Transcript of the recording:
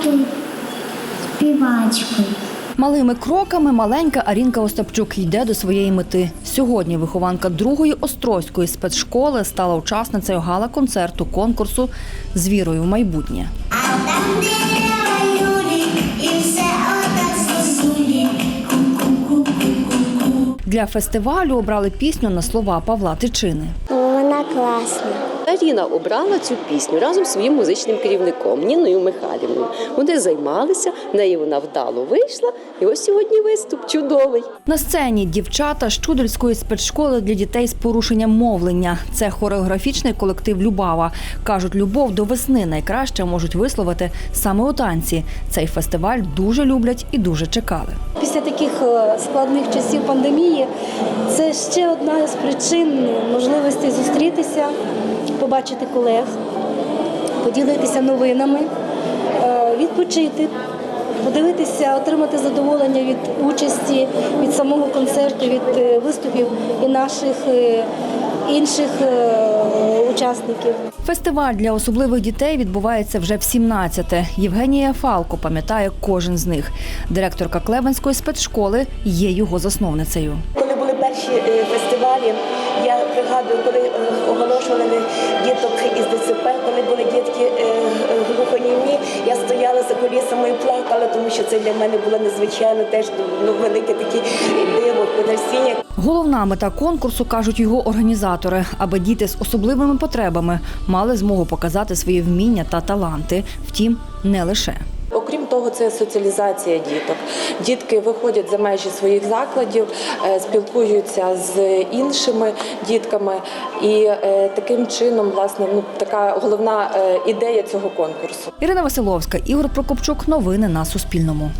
стати співачкою. Малими кроками маленька Арінка Остапчук йде до своєї мети. Сьогодні вихованка другої острозької спецшколи стала учасницею гала-концерту конкурсу з вірою в майбутнє. Для фестивалю обрали пісню на слова Павла Тичини. Вона класна. Аріна обрала цю пісню разом зі своїм музичним керівником Ніною Михайлівною. Вони займалися, в неї вона вдало вийшла, і ось сьогодні виступ чудовий. На сцені дівчата з Чудельської спецшколи для дітей з порушенням мовлення. Це хореографічний колектив Любава. Кажуть, любов до весни найкраще можуть висловити саме у танці. Цей фестиваль дуже люблять і дуже чекали. Після таких е, складних часів пандемії це ще одна з причин можливості зустрітися, побачити колег, поділитися новинами, е, відпочити, подивитися, отримати задоволення від участі, від самого концерту, від е, виступів і наших е, інших учасників. Фестиваль для особливих дітей відбувається вже в 17-те. Євгенія Фалко пам'ятає кожен з них. Директорка Клевенської спецшколи є його засновницею. Коли були перші фестивалі, я пригадую, коли оголошували діток із ДЦП, коли були дітки е, е, глухонімі, я стояла за колісами і плакала, тому що це для мене було незвичайно теж ну, велике таке диво, потрясіння. Головна мета конкурсу кажуть його організатори, аби діти з особливими потребами мали змогу показати свої вміння та таланти. Втім, не лише. Того, це соціалізація діток. Дітки виходять за межі своїх закладів, е, спілкуються з іншими дітками, і е, таким чином, власне, ну така головна е, ідея цього конкурсу. Ірина Василовська, Ігор Прокопчук. Новини на Суспільному.